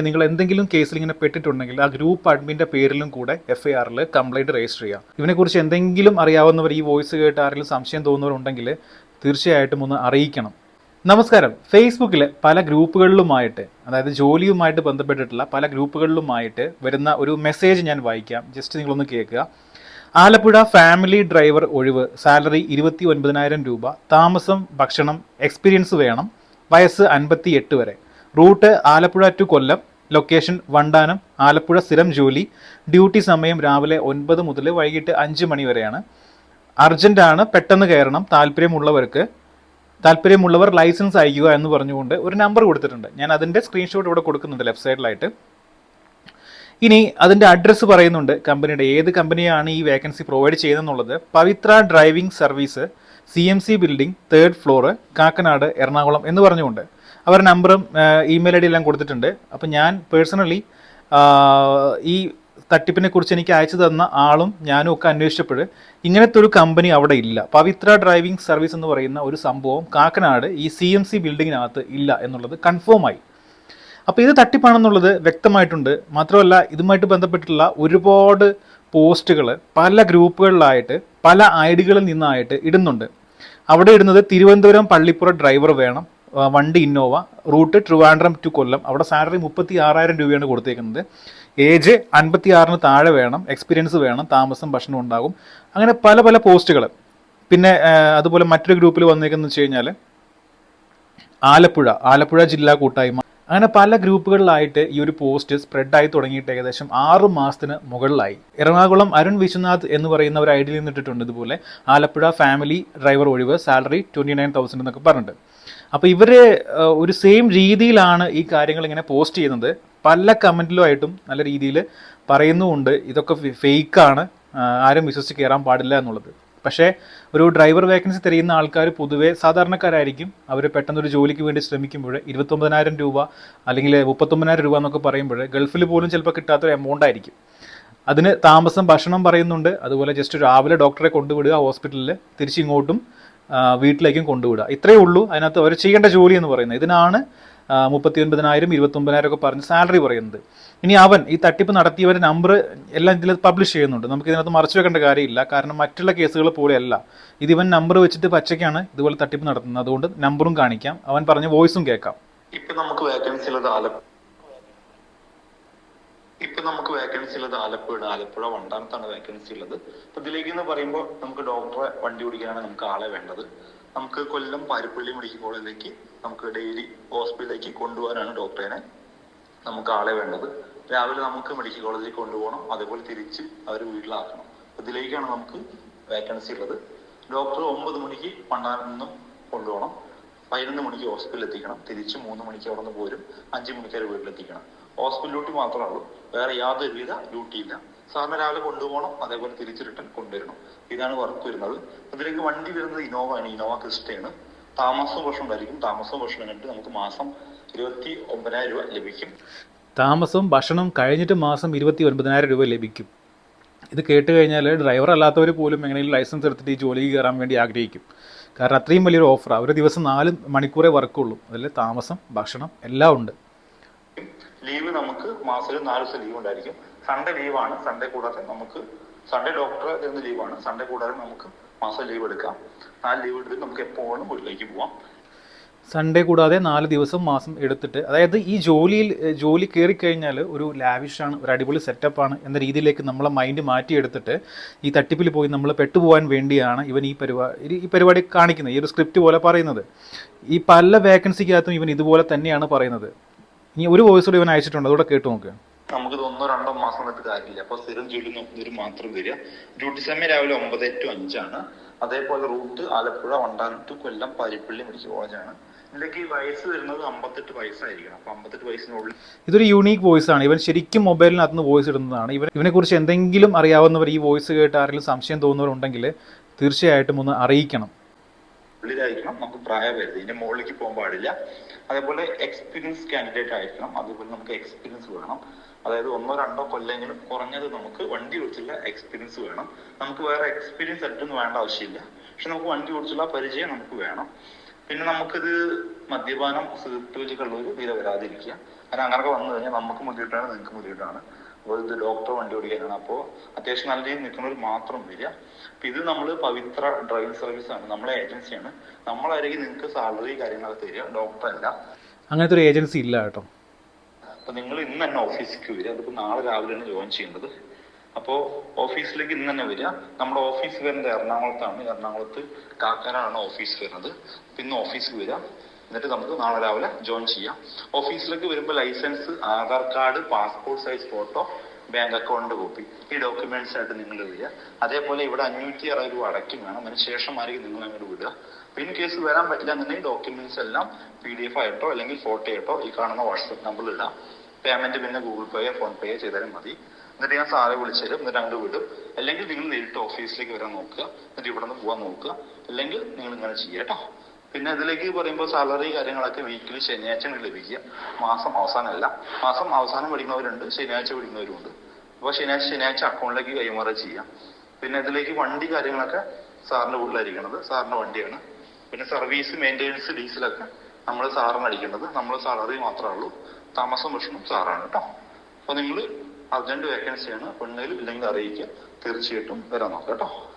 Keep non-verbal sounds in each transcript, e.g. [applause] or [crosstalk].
നിങ്ങൾ എന്തെങ്കിലും കേസിൽ ഇങ്ങനെ പെട്ടിട്ടുണ്ടെങ്കിൽ ആ ഗ്രൂപ്പ് അഡ്മിന്റെ പേരിലും കൂടെ എഫ് ഐ ആറിൽ കംപ്ലൈന്റ് രജിസ്റ്റർ ചെയ്യാം. ഇവനെക്കുറിച്ച് എന്തെങ്കിലും അറിയാവുന്നവർ ഈ വോയിസ് കേട്ട് ആരെങ്കിലും സംശയം തോന്നുന്നവരുണ്ടെങ്കിൽ തീർച്ചയായിട്ടും ഒന്ന് അറിയിക്കണം. നമസ്കാരം. ഫേസ്ബുക്കിൽ പല ഗ്രൂപ്പുകളിലുമായിട്ട് അതായത് ജോലിയുമായിട്ട് ബന്ധപ്പെട്ടിട്ടുള്ള പല ഗ്രൂപ്പുകളിലുമായിട്ട് വരുന്ന ഒരു മെസ്സേജ് ഞാൻ വായിക്കാം. ജസ്റ്റ് നിങ്ങളൊന്ന് കേൾക്കുക. ആലപ്പുഴ ഫാമിലി ഡ്രൈവർ ഒഴിവ് സാലറി ഇരുപത്തി ഒൻപതിനായിരം രൂപ താമസം ഭക്ഷണം എക്സ്പീരിയൻസ് വേണം വയസ്സ് അൻപത്തി എട്ട് വരെ. Route Alappuzha to Kollam location Vandanam Alappuzha സ്ഥിരം ജോലി ഡ്യൂട്ടി സമയം രാവിലെ ഒൻപത് മുതൽ വൈകിട്ട് അഞ്ച് മണി വരെയാണ്. അർജന്റ് പെട്ടെന്ന് കയറണം താല്പര്യമുള്ളവർക്ക് താല്പര്യമുള്ളവർ ലൈസൻസ് അയക്കുക എന്ന് പറഞ്ഞുകൊണ്ട് ഒരു നമ്പർ കൊടുത്തിട്ടുണ്ട്. ഞാൻ അതിന്റെ സ്ക്രീൻഷോട്ട് ഇവിടെ കൊടുക്കുന്നുണ്ട് ലെഫ്റ്റ് സൈഡിലായിട്ട്. ഇനി അതിന്റെ അഡ്രസ്സ് പറയുന്നുണ്ട് കമ്പനിയുടെ ഏത് കമ്പനിയാണ് ഈ vacancy provide ചെയ്യുന്നതെന്നുള്ളത്. Pavithra driving service C M C building third floor Kakkanad Ernakulam എന്ന് പറഞ്ഞുകൊണ്ട്. അവർ നമ്പറും ഇമെയിൽ ഐ ഡി എല്ലാം കൊടുത്തിട്ടുണ്ട്. അപ്പം ഞാൻ പേഴ്സണലി ഈ തട്ടിപ്പിനെ കുറിച്ച് എനിക്ക് അയച്ചു തന്ന ആളും ഞാനും ഒക്കെ അന്വേഷിച്ചപ്പോൾ ഇങ്ങനത്തെ ഒരു കമ്പനി അവിടെ ഇല്ല. പവിത്ര ഡ്രൈവിംഗ് സർവീസ് എന്ന് പറയുന്ന ഒരു സംഭവം കാക്കനാട് ഈ സി എം സി ബിൽഡിങ്ങിനകത്ത് ഇല്ല എന്നുള്ളത് കൺഫേം ആയി. അപ്പോൾ ഇത് തട്ടിപ്പാണെന്നുള്ളത് വ്യക്തമായിട്ടുണ്ട്. മാത്രമല്ല ഇതുമായിട്ട് ബന്ധപ്പെട്ടിട്ടുള്ള ഒരുപാട് പോസ്റ്റുകൾ പല ഗ്രൂപ്പുകളിലായിട്ട് പല ഐഡികളിൽ ഡികളിൽ നിന്നായിട്ട് ഇടുന്നുണ്ട്. അവിടെ ഇടുന്നത് തിരുവനന്തപുരം പള്ളിപ്പുറ ഡ്രൈവർ വേണം. വണ്ടി Innova route Trivandrum to Kollam. അവിടെ സാലറി മുപ്പത്തി ആറായിരം രൂപയാണ് കൊടുത്തേക്കുന്നത്. ഏജ് അൻപത്തി ആറിന് താഴെ വേണം എക്സ്പീരിയൻസ് വേണം താമസം ഭക്ഷണം ഉണ്ടാകും. അങ്ങനെ പല പല പോസ്റ്റുകൾ പിന്നെ അതുപോലെ മറ്റൊരു ഗ്രൂപ്പിൽ വന്നേക്കെന്ന് വെച്ച് കഴിഞ്ഞാൽ ആലപ്പുഴ ആലപ്പുഴ ജില്ലാ കൂട്ടായ്മ. അങ്ങനെ പല ഗ്രൂപ്പുകളിലായിട്ട് ഈ ഒരു പോസ്റ്റ് സ്പ്രെഡായി തുടങ്ങിയിട്ട് ഏകദേശം ആറ് മാസത്തിന് മുകളിലായി. എറണാകുളം അരുൺ വിശ്വനാഥ് എന്ന് പറയുന്ന ഒരു ഐഡിയിൽ നിന്നിട്ടിട്ടുണ്ട് ഇതുപോലെ. ആലപ്പുഴ ഫാമിലി ഡ്രൈവർ ഒഴിവ് സാലറി ട്വന്റി നയൻ തൗസൻഡ് എന്നൊക്കെ പറഞ്ഞിട്ട്. അപ്പോൾ ഇവർ ഒരു സെയിം രീതിയിലാണ് ഈ കാര്യങ്ങൾ ഇങ്ങനെ പോസ്റ്റ് ചെയ്യുന്നത്. പല കമന്റിലുമായിട്ടും നല്ല രീതിയിൽ പറയുന്നുമുണ്ട്. ഇതൊക്കെ ഫേക്കാണ് ആരും വിശ്വസിച്ച് കയറാൻ പാടില്ല എന്നുള്ളത്. പക്ഷേ ഒരു ഡ്രൈവർ വേക്കൻസി തിരയുന്ന ആൾക്കാർ പൊതുവെ സാധാരണക്കാരായിരിക്കും. അവർ പെട്ടെന്നൊരു ജോലിക്ക് വേണ്ടി ശ്രമിക്കുമ്പോൾ ഇരുപത്തൊമ്പതിനായിരം രൂപ അല്ലെങ്കിൽ മുപ്പത്തൊമ്പതിനായിരം രൂപ എന്നൊക്കെ പറയുമ്പോൾ ഗൾഫിൽ പോലും ചിലപ്പോൾ കിട്ടാത്തൊരു എമൗണ്ട് ആയിരിക്കും. അതിന് താമസം ഭക്ഷണം പറയുന്നുണ്ട്. അതുപോലെ ജസ്റ്റ് രാവിലെ ഡോക്ടറെ കൊണ്ടുവിടുക ഹോസ്പിറ്റലിൽ തിരിച്ചിങ്ങോട്ടും വീട്ടിലേക്കും കൊണ്ടുവിടുക. ഇത്രയേ ഉള്ളൂ. അതിനകത്ത് അവർ ചെയ്യേണ്ട ജോലി എന്ന് പറയുന്നത്. ഇതിനാണ് മുപ്പത്തി ഒൻപതിനായിരം ഇരുപത്തൊമ്പതിനായിരം ഒക്കെ പറഞ്ഞ് സാലറി പറയുന്നത്. ഇനി അവൻ ഈ തട്ടിപ്പ് നടത്തിയവരുടെ നമ്പർ എല്ലാം ഇതിൽ പബ്ലിഷ് ചെയ്യുന്നുണ്ട്. നമുക്ക് ഇതിനകത്ത് മറച്ചു വെക്കേണ്ട കാര്യമില്ല. കാരണം മറ്റുള്ള കേസുകൾ പോലെയല്ല. ഇത് ഇവൻ നമ്പർ വെച്ചിട്ട് പച്ചയ്ക്കാണ് ഇതുപോലെ തട്ടിപ്പ് നടത്തുന്നത്. അതുകൊണ്ട് നമ്പറും കാണിക്കാം. അവൻ പറഞ്ഞ വോയിസും കേൾക്കാം. ഇപ്പൊ നമുക്ക് വേക്കൻസി ഉള്ളത് ആലപ്പുഴ ഇപ്പൊ നമുക്ക് വേക്കൻസി ഉള്ളത് ആലപ്പുഴ ആലപ്പുഴ വണ്ടാനത്താണ് വേക്കൻസി ഉള്ളത്. അപ്പൊ ഇതിലേക്ക് എന്ന് പറയുമ്പോൾ നമുക്ക് ഡോക്ടറെ വണ്ടി ഓടിക്കാനാണ് നമുക്ക് ആളെ വേണ്ടത്. നമുക്ക് കൊല്ലം പാരിപ്പള്ളി മെഡിക്കൽ കോളേജിലേക്ക് നമുക്ക് ഡെയിലി ഹോസ്പിറ്റലിലേക്ക് കൊണ്ടുപോകാനാണ് ഡോക്ടറിനെ നമുക്ക് ആളെ വേണ്ടത്. രാവിലെ നമുക്ക് മെഡിക്കൽ കോളേജിൽ കൊണ്ടുപോകണം അതേപോലെ തിരിച്ച് അവർ വീട്ടിലാക്കണം. ഇതിലേക്കാണ് നമുക്ക് വേക്കൻസി ഉള്ളത്. ഡോക്ടർ ഒമ്പത് മണിക്ക് പണ്ടാനം നിന്നും കൊണ്ടുപോകണം. പതിനൊന്ന് മണിക്ക് ഹോസ്പിറ്റലിൽ എത്തിക്കണം. തിരിച്ച് മൂന്ന് മണിക്ക് അവിടെ നിന്ന് പോരും. അഞ്ച് മണിക്ക് അവർ വീട്ടിലെത്തിക്കണം. ഹോസ്പിറ്റൽ ഡ്യൂട്ടി മാത്രമേ ഉള്ളൂ. വേറെ യാതൊരുവിധ ഡ്യൂട്ടി ഇല്ല. സാറിന് രാവിലെ കൊണ്ടുപോകണം അതേപോലെ തിരിച്ച് റിട്ടേൺ കൊണ്ടുവരണം. ഇതാണ് വർക്ക് വരുന്നത്. ഇതിലേക്ക് വണ്ടി വരുന്നത് ഇനോവ ആണ്. ഇനോവ ക്രിസ്റ്റയാണ്. താമസവും ഭക്ഷണം ഉണ്ടായിരിക്കും. താമസവും ഭക്ഷണം കണ്ടിട്ട് നമുക്ക് മാസം ഇരുപത്തി ഒമ്പതിനായിരം രൂപ ലഭിക്കും. താമസവും ഭക്ഷണം കഴിഞ്ഞിട്ട് മാസം ഇരുപത്തി ഒൻപതിനായിരം രൂപ ലഭിക്കും. ഇത് കേട്ട് കഴിഞ്ഞാൽ ഡ്രൈവർ അല്ലാത്തവർ പോലും എങ്ങനെയും ലൈസൻസ് എടുത്തിട്ട് ഈ ജോലിക്ക് കയറാൻ വേണ്ടി ആഗ്രഹിക്കും. കാരണം അത്രയും വലിയൊരു ഓഫറാണ് ഒരു ദിവസം നാല് മണിക്കൂറേ വർക്കുള്ളൂ അതിൽ താമസം ഭക്ഷണം എല്ലാം ഉണ്ട്. ലീവ് നമുക്ക് മാസത്തിൽ നാല് ദിവസം ലീവ് ഉണ്ടായിരിക്കും. സൺഡേ ലീവാണ് സൺഡേ കൂടാതെ നമുക്ക് സൺഡേ ഡോക്ടർ എന്ന ലീവാണ് സൺഡേ കൂടാതെ നമുക്ക് മാസം ലീവ് എടുക്കാം. നാല് ലീവ് എടുത്തിട്ട് നമുക്ക് എപ്പോഴും വീട്ടിലേക്ക് പോവാം. സൺഡേ കൂടാതെ നാല് ദിവസം മാസം എടുത്തിട്ട് അതായത് ഈ ജോലിയിൽ ജോലി കയറി കഴിഞ്ഞാൽ ഒരു ലാവിഷാണ് ഒരു അടിപൊളി സെറ്റപ്പാണ് എന്ന രീതിയിലേക്ക് നമ്മളെ മൈൻഡ് മാറ്റിയെടുത്തിട്ട് ഈ തട്ടിപ്പിൽ പോയി നമ്മൾ പെട്ടുപോകാൻ വേണ്ടിയാണ് ഇവൻ ഈ പരിപാടി ഈ പരിപാടി കാണിക്കുന്നത് ഈ ഒരു സ്ക്രിപ്റ്റ് പോലെ പറയുന്നത്. ഈ പല വേക്കൻസിക്കകത്തും ഇവൻ ഇതുപോലെ തന്നെയാണ് പറയുന്നത്. ഇനി ഒരു വോയിസ് കൂടി ഇവൻ അയച്ചിട്ടുണ്ട്. അതോടെ കേട്ട് നോക്കുക നമുക്കിത് ഒന്നോ രണ്ടോ മാസം എന്നിട്ട് കാര്യമില്ല. അപ്പൊ സ്ഥിരം ജോലി നോക്കുന്നവർ മാത്രം വരിക. ഡ്യൂട്ടി സമയം രാവിലെ ഒമ്പത് ടു അഞ്ചാണ്. അതേപോലെ route Alappuzha Vandanam to Kollam Parippally medical കോളേജാണ് ഇതൊരു യൂണീക്ക് വോയിസ് ആണ്. ഇവൻ ശരിക്കും മൊബൈലിനകത്ത് നിന്ന് വോയിസ് ഇടുന്നതാണ്. ഇവർ ഇവനെ കുറിച്ച് എന്തെങ്കിലും അറിയാവുന്നവർ ഈ വോയിസ് കേട്ട് ആരെങ്കിലും സംശയം തോന്നുന്നവരുണ്ടെങ്കിൽ തീർച്ചയായിട്ടും ഒന്ന് അറിയിക്കണം. ഉള്ളിലായിരിക്കണം നമുക്ക് പ്രായപരിധി. ഇതിന്റെ മുകളിലേക്ക് പോകാൻ പാടില്ല. അതേപോലെ എക്സ്പീരിയൻസ് കാൻഡിഡേറ്റ് ആയിരിക്കണം. അതുപോലെ നമുക്ക് എക്സ്പീരിയൻസ് വേണം. അതായത് ഒന്നോ രണ്ടോ കൊല്ലെങ്കിലും കുറഞ്ഞത് നമുക്ക് വണ്ടി ഓടിച്ചുള്ള എക്സ്പീരിയൻസ് വേണം. നമുക്ക് വേറെ എക്സ്പീരിയൻസ് ഒന്നും വേണ്ട ആവശ്യമില്ല. പക്ഷെ നമുക്ക് വണ്ടി ഓടിച്ചുള്ള പരിചയം നമുക്ക് വേണം. പിന്നെ നമുക്കിത് മദ്യപാനം വലിയ കള്ളൂര് തീരെ വരാതിരിക്കുക. കാരണം അങ്ങനെയൊക്കെ വന്നു കഴിഞ്ഞാൽ നമുക്ക് ബുദ്ധിമുട്ടാണ് നിങ്ങൾക്ക് ബുദ്ധിമുട്ടാണ് ഇത് ഡോക്ടർ വണ്ടി ഓടിക്കാനാണ് അപ്പോൾ അത്യാവശ്യം നല്ല രീതിയിൽ നിൽക്കുന്നവർ മാത്രം വരിക. അപ്പൊ ഇത് നമ്മൾ പവിത്ര ഡ്രൈവിംഗ് സർവീസ് ആണ്. നമ്മളെ ഏജൻസിയാണ് നമ്മളായിരിക്കും നിങ്ങൾക്ക് സാലറി കാര്യങ്ങളൊക്കെ തരിക. ഡോക്ടർ അല്ല. അങ്ങനത്തെ ഒരു ഏജൻസി ഇല്ല കേട്ടോ. അപ്പൊ നിങ്ങൾ ഇന്ന് തന്നെ ഓഫീസിലേക്ക് വരിക. അതിപ്പോ നാളെ രാവിലെയാണ് ജോയിൻ ചെയ്യേണ്ടത്. അപ്പോ ഓഫീസിലേക്ക് ഇന്ന് തന്നെ വരിക. നമ്മുടെ ഓഫീസ് വരുന്നത് എറണാകുളത്താണ്. എറണാകുളത്ത് കാക്കാനാണ് ഓഫീസ് വരുന്നത്. അപ്പൊ ഇന്ന് ഓഫീസിൽ വരിക. എന്നിട്ട് നമുക്ക് നാളെ രാവിലെ ജോയിൻ ചെയ്യാം. ഓഫീസിലേക്ക് വരുമ്പോൾ license Aadhaar card passport size photo bank account copy ഈ ഡോക്യുമെന്റ്സ് ആയിട്ട് നിങ്ങൾ വരിക. അതേപോലെ ഇവിടെ അഞ്ഞൂറ്റി അറുപത് രൂപ അടയ്ക്കും വേണം. അതിന് ശേഷമായിരിക്കും നിങ്ങൾ അങ്ങോട്ട് വിടുക. പിൻ കേസ് വരാൻ പറ്റില്ല എന്നുണ്ടെങ്കിൽ ഡോക്യുമെന്റ്സ് എല്ലാം പി ഡി എഫ് ആയിട്ടോ അല്ലെങ്കിൽ ഫോട്ടോ ആയിട്ടോ ഈ കാണുന്ന വാട്സപ്പ് നമ്പറിൽ ഇടാം. പേയ്മെന്റ് പിന്നെ ഗൂഗിൾ പേയോ ഫോൺ പേയോ ചെയ്താലും മതി. എന്നിട്ട് ഞാൻ സാറെ വിളിച്ചു തരും. എന്നിട്ട് അങ്ങോട്ട് വിടും. അല്ലെങ്കിൽ നിങ്ങൾ നേരിട്ട് ഓഫീസിലേക്ക് വരാൻ നോക്കുക. എന്നിട്ട് ഇവിടെ നിന്ന് പോകാൻ നോക്കുക. അല്ലെങ്കിൽ നിങ്ങൾ ഇങ്ങനെ ചെയ്യുക കേട്ടോ. പിന്നെ ഇതിലേക്ക് പറയുമ്പോൾ സാലറി കാര്യങ്ങളൊക്കെ വീക്കിലി ശനിയാഴ്ച ലഭിക്കുക. മാസം അവസാനമല്ല. മാസം അവസാനം പഠിക്കുന്നവരുണ്ട് ശനിയാഴ്ച പഠിക്കുന്നവരുണ്ട് അപ്പോൾ ശനിയാഴ്ച ശനിയാഴ്ച അക്കൗണ്ടിലേക്ക് കൈമാറുക ചെയ്യാം. പിന്നെ ഇതിലേക്ക് വണ്ടി കാര്യങ്ങളൊക്കെ സാറിന്റെ വീട്ടിലായിരിക്കണത്. സാറിന്റെ വണ്ടിയാണ്. പിന്നെ സർവീസ് മെയിന്റെനൻസ് ഡീസലൊക്കെ നമ്മൾ സാറിന് അടിക്കേണ്ടത്. നമ്മൾ സാലറി മാത്രമേ ഉള്ളൂ. താമസം ഭക്ഷണം സാറാണ് കേട്ടോ അപ്പൊ നിങ്ങൾ അർജന്റ് വേക്കൻസിയാണ് പെണ്ണേലും ഇല്ലെങ്കിൽ അറിയിക്കുക. തീർച്ചയായിട്ടും വരാൻ നോക്കാം കേട്ടോ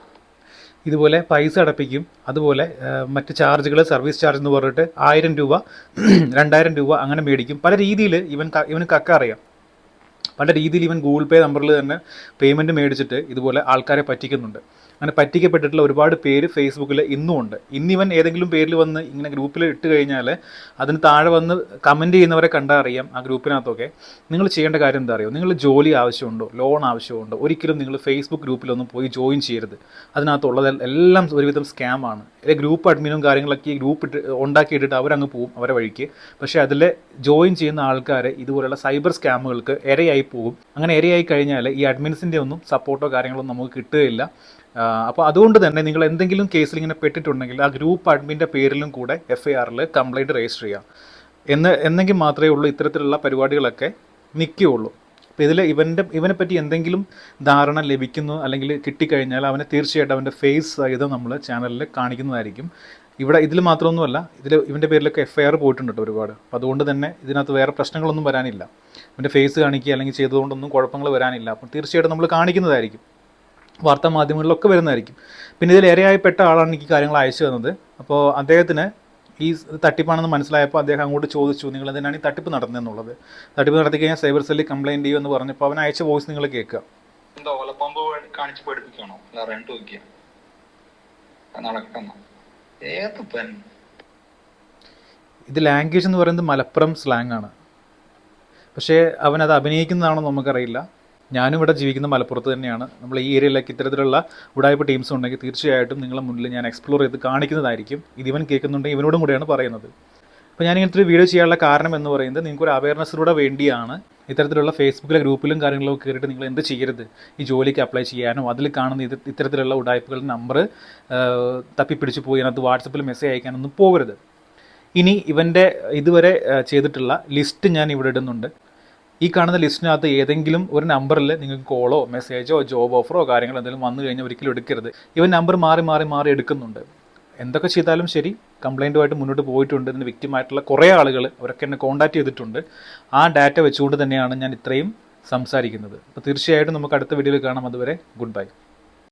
ഇതുപോലെ പൈസ അടപ്പിക്കും. അതുപോലെ മറ്റ് ചാർജുകൾ സർവീസ് ചാർജ് എന്ന് പറഞ്ഞിട്ട് ആയിരം രൂപ [clears throat] രണ്ടായിരം രൂപ അങ്ങനെ മേടിക്കും. പല രീതിയിൽ ഇവൻ ഇവന് കക്ക അറിയാം. പല രീതിയിൽ ഇവൻ ഗൂഗിൾ പേ നമ്പറിൽ തന്നെ പേയ്മെന്റ് മേടിച്ചിട്ട് ഇതുപോലെ ആൾക്കാരെ പറ്റിക്കുന്നുണ്ട്. അങ്ങനെ പറ്റിക്കപ്പെട്ടിട്ടുള്ള ഒരുപാട് പേര് ഫേസ്ബുക്കിൽ ഇന്നും ഉണ്ട്. ഇന്നിവൻ ഏതെങ്കിലും പേരിൽ വന്ന് ഇങ്ങനെ ഗ്രൂപ്പിൽ ഇട്ട് കഴിഞ്ഞാൽ അതിന് താഴെ വന്ന് കമന്റ് ചെയ്യുന്നവരെ കണ്ടാൽ അറിയാം ആ ഗ്രൂപ്പിനകത്തൊക്കെ. നിങ്ങൾ ചെയ്യേണ്ട കാര്യം എന്താ അറിയോ? നിങ്ങൾ ജോലി ആവശ്യമുണ്ടോ? ലോൺ ആവശ്യമുണ്ടോ? ഒരിക്കലും നിങ്ങൾ ഫേസ്ബുക്ക് ഗ്രൂപ്പിലൊന്നും പോയി ജോയിൻ ചെയ്യരുത്. അതിനകത്തുള്ളത് എല്ലാം ഒരുവിധം സ്കാമാണ് ഗ്രൂപ്പ് അഡ്മിനും കാര്യങ്ങളൊക്കെ ഈ ഗ്രൂപ്പ് ഇട്ട് ഉണ്ടാക്കിയിട്ടിട്ട് അവരങ്ങ് പോവും അവരെ വഴിക്ക്. പക്ഷേ അതിൽ ജോയിൻ ചെയ്യുന്ന ആൾക്കാർ ഇതുപോലുള്ള സൈബർ സ്കാമുകൾക്ക് ഇരയായി പോകും. അങ്ങനെ ഇരയായി കഴിഞ്ഞാൽ ഈ അഡ്മിൻസിന്റെ ഒന്നും സപ്പോർട്ടോ കാര്യങ്ങളൊന്നും നമുക്ക് കിട്ടുകയില്ല. അപ്പോൾ അതുകൊണ്ട് തന്നെ നിങ്ങൾ എന്തെങ്കിലും കേസിൽ ഇങ്ങനെ പെട്ടിട്ടുണ്ടെങ്കിൽ ആ ഗ്രൂപ്പ് അഡ്മിന്റെ പേരിലും കൂടെ എഫ് ഐ ആറിൽ കംപ്ലയിന്റ് രജിസ്റ്റർ ചെയ്യാം. എന്ന് എന്നെങ്കിൽ മാത്രമേ ഉള്ളൂ ഇത്തരത്തിലുള്ള പരിപാടികളൊക്കെ നിൽക്കുകയുള്ളൂ. അപ്പോൾ ഇതിൽ ഇവന്റെ ഇവനെ പറ്റി എന്തെങ്കിലും ധാരണ ലഭിക്കുന്നു അല്ലെങ്കിൽ കിട്ടിക്കഴിഞ്ഞാൽ അവനെ തീർച്ചയായിട്ടും അവന്റെ ഫേസ് സഹിതം നമ്മൾ ചാനലിൽ കാണിക്കുന്നതായിരിക്കും. ഇവിടെ ഇതിൽ മാത്രമൊന്നുമല്ല ഇതിൽ ഇവന്റെ പേരിലൊക്കെ എഫ് ഐ ആർ പോയിട്ടുണ്ട് കേട്ടോ ഒരുപാട്. അപ്പോൾ അതുകൊണ്ട് തന്നെ ഇതിനകത്ത് വേറെ പ്രശ്നങ്ങളൊന്നും വരാനില്ല. ഇവന്റെ ഫേസ് കാണിക്കുക അല്ലെങ്കിൽ ചെയ്തുകൊണ്ടൊന്നും കുഴപ്പങ്ങൾ വരാനില്ല. അപ്പം തീർച്ചയായിട്ടും നമ്മൾ കാണിക്കുന്നതായിരിക്കും. വാർത്താ മാധ്യമങ്ങളിലൊക്കെ വരുന്നതായിരിക്കും. പിന്നെ ഇതിൽ പെട്ട ആളാണ് എനിക്ക് കാര്യങ്ങൾ അയച്ചു തന്നത്. അപ്പോൾ അദ്ദേഹത്തിന് ഈ തട്ടിപ്പാണെന്ന് മനസ്സിലായപ്പോൾ അദ്ദേഹം അങ്ങോട്ട് ചോദിച്ചു നിങ്ങൾ എന്തിനാണ് ഈ തട്ടിപ്പ് നടന്നതെന്നുള്ളത് തട്ടിപ്പ് നടത്തി കഴിഞ്ഞാൽ സൈബർ സെല്ലിൽ കംപ്ലയിന്റ് ചെയ്യുമെന്ന് പറഞ്ഞപ്പോൾ അവൻ അയച്ച വോയിസ് നിങ്ങൾ കേൾക്കുക. എന്തോ ഓലപ്പമ്പ് കാണിച്ച് പഠിപ്പിക്കണോ റെന്റ് നോക്കിയാണ് ഏത് ഇത് ലാംഗ്വേജ് എന്ന് പറയുന്നത് മലപ്പുറം സ്ലാങ് ആണ്. പക്ഷേ അവനത് അഭിനയിക്കുന്നതാണോ നമുക്കറിയില്ല. ഞാനും ഇവിടെ ജീവിക്കുന്ന മലപ്പുറത്ത് തന്നെയാണ്. നമ്മൾ ഈ ഏരിയയിലേക്ക് ഇത്തരത്തിലുള്ള ഉടായ്പ ടീംസ് ഉണ്ടെങ്കിൽ തീർച്ചയായിട്ടും നിങ്ങളുടെ മുന്നിൽ ഞാൻ എക്സ്പ്ലോർ ചെയ്ത് കാണിക്കുന്നതായിരിക്കും. ഇവൻ കേൾക്കുന്നുണ്ടെങ്കിൽ ഇവനോടും കൂടെയാണ് പറയുന്നത്. അപ്പോൾ ഞാൻ ഇങ്ങനത്തെ ഒരു വീഡിയോ ചെയ്യാനുള്ള കാരണം എന്ന് പറയുന്നത് നിങ്ങൾക്കൊരു അവയർനെസ്സിലൂടെ വേണ്ടിയാണ് ഇത്തരത്തിലുള്ള ഫേസ്ബുക്കിലെ ഗ്രൂപ്പിലും കാര്യങ്ങളിലും കയറിയിട്ട് നിങ്ങൾ എന്ത് ചെയ്യരുത്? ഈ ജോലിക്ക് അപ്ലൈ ചെയ്യാനോ അതിൽ കാണുന്ന ഇത് ഇത്തരത്തിലുള്ള ഉടായ്പകളുടെ നമ്പർ തപ്പിപ്പിടിച്ച് പോയി അതിനകത്ത് വാട്സപ്പിൽ മെസ്സേജ് അയക്കാനൊന്നും പോകരുത്. ഇനി ഇവന്റെ ഇതുവരെ ചെയ്തിട്ടുള്ള ലിസ്റ്റ് ഞാൻ ഇവിടെ ഇടുന്നുണ്ട്. ഈ കാണുന്ന ലിസ്റ്റിനകത്ത് ഏതെങ്കിലും ഒരു നമ്പറിൽ നിങ്ങൾക്ക് കോളോ മെസ്സേജോ ജോബ് ഓഫറോ കാര്യങ്ങളോ എന്തെങ്കിലും വന്നു കഴിഞ്ഞാൽ ഒരിക്കലും എടുക്കരുത്. ഇവൻ നമ്പർ മാറി മാറി മാറി എടുക്കുന്നുണ്ട്. എന്തൊക്കെ ചെയ്താലും ശരി കംപ്ലൈന്റുമായിട്ട് മുന്നോട്ട് പോയിട്ടുണ്ട് ഇതിന് വ്യക്തിമായിട്ടുള്ള കുറേ ആളുകൾ അവരൊക്കെ എന്നെ കോൺടാക്ട് ചെയ്തിട്ടുണ്ട്. ആ ഡാറ്റ വെച്ചുകൊണ്ട് തന്നെയാണ് ഞാൻ ഇത്രയും സംസാരിക്കുന്നത്. അപ്പോൾ തീർച്ചയായിട്ടും നമുക്ക് അടുത്ത വീഡിയോയിൽ കാണാം. അതുവരെ ഗുഡ് ബൈ.